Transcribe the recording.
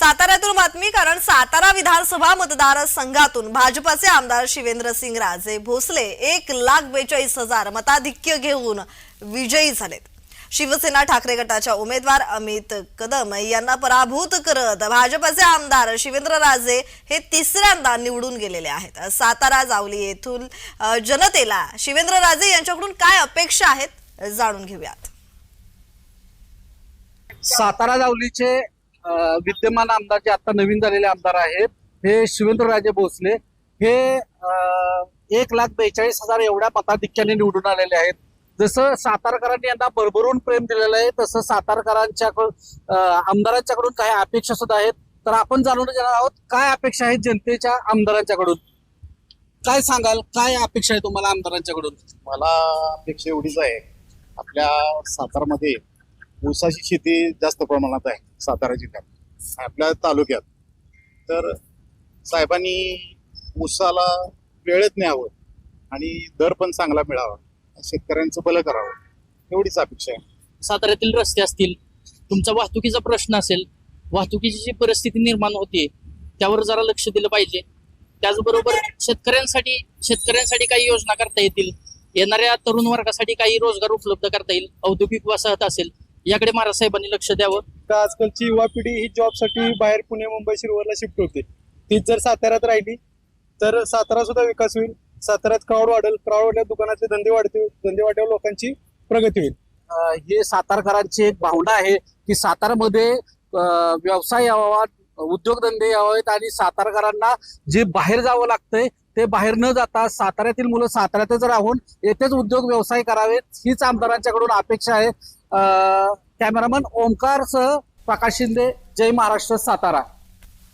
साताऱ्यातून बातमी कारण सातारा विधानसभा मतदारसंघातून भाजपाचे आमदार शिवेंद्र सिंग राजे भोसले एक लाख बेचाळीस हजार मताधिक्य घेऊन विजयी झालेत. शिवसेना ठाकरे गटाच्या उमेदवार अमित कदम यांना पराभूत करत भाजपचे आमदार शिवेंद्र राजे हे तिसऱ्यांदा निवडून गेलेले आहेत. सातारा जावली येथून जनतेला शिवेंद्र राजे यांच्याकडून काय अपेक्षा आहेत जाणून घेऊयात. सातारा जावलीचे विद्यमान आमदार जे आता नवीन झालेले आमदार आहेत हे शिवेंद्रराजे भोसले. हे एक लाख बेचाळीस हजार एवढ्या मताधिक्याने निवडून आलेले आहेत. जसं सातारकरांनी यांना भरभरून प्रेम दिलेलं आहे तसं सातारकरांच्या आमदारांच्याकडून काही अपेक्षा सुद्धा आहेत. तर आपण जाणून घेणार आहोत काय अपेक्षा आहेत जनतेच्या आमदारांच्याकडून? काय सांगाल? काय अपेक्षा आहे तुम्हाला आमदारांच्याकडून? मला अपेक्षा एवढीच आहे आपल्या सातारमध्ये ऊसाची शेती जास्त प्रमाणात आहे सातारा जिल्ह्यात. आपल्या तालुक्यात. तर साहेबांनी ऊसाला वेळेत न्यावं आणि दर पण चांगला मिळावा शेतकऱ्यांचं भलं करावं एवढीच अपेक्षा आहे. साताऱ्यातील रस्ते असतील तुमचा वाहतुकीचा प्रश्न असेल वाहतुकीची जी परिस्थिती निर्माण होते त्यावर जरा लक्ष दिलं पाहिजे. त्याचबरोबर शेतकऱ्यांसाठी शेतकऱ्यांसाठी काही योजना करता येतील येणाऱ्या तरुण वर्गासाठी काही रोजगार उपलब्ध करता येईल औद्योगिक वसाहत असेल याकडे महाराज साहेबांनी लक्ष द्यावं. तर आजकालची युवा पिढी ही जॉबसाठी बाहेर पुणे मुंबई शिरवरला शिफ्ट होते. तीच जर साताऱ्यात राहिली तर सातारा सुद्धा विकास होईल. साताऱ्यात क्राऊड वाढेल. क्राऊड वाढल्यावर दुकानाचे धंदे वाढतील धंदे वाढल्यावर लोकांची प्रगती होईल. हे सातारकरांची एक भावना आहे की सातारामध्ये अ, व्यवसाय यावा उद्योगधंदे यावेत आणि सातारकरांना जे बाहेर जावं लागतंय ते बाहेर न जाता साताऱ्यातील मुलं साताऱ्यातच राहून येथेच उद्योग व्यवसाय करावेत हीच आमदारांच्याकडून अपेक्षा आहे. कॅमेरामन ओमकार सह प्रकाश शिंदे जय महाराष्ट्र सातारा.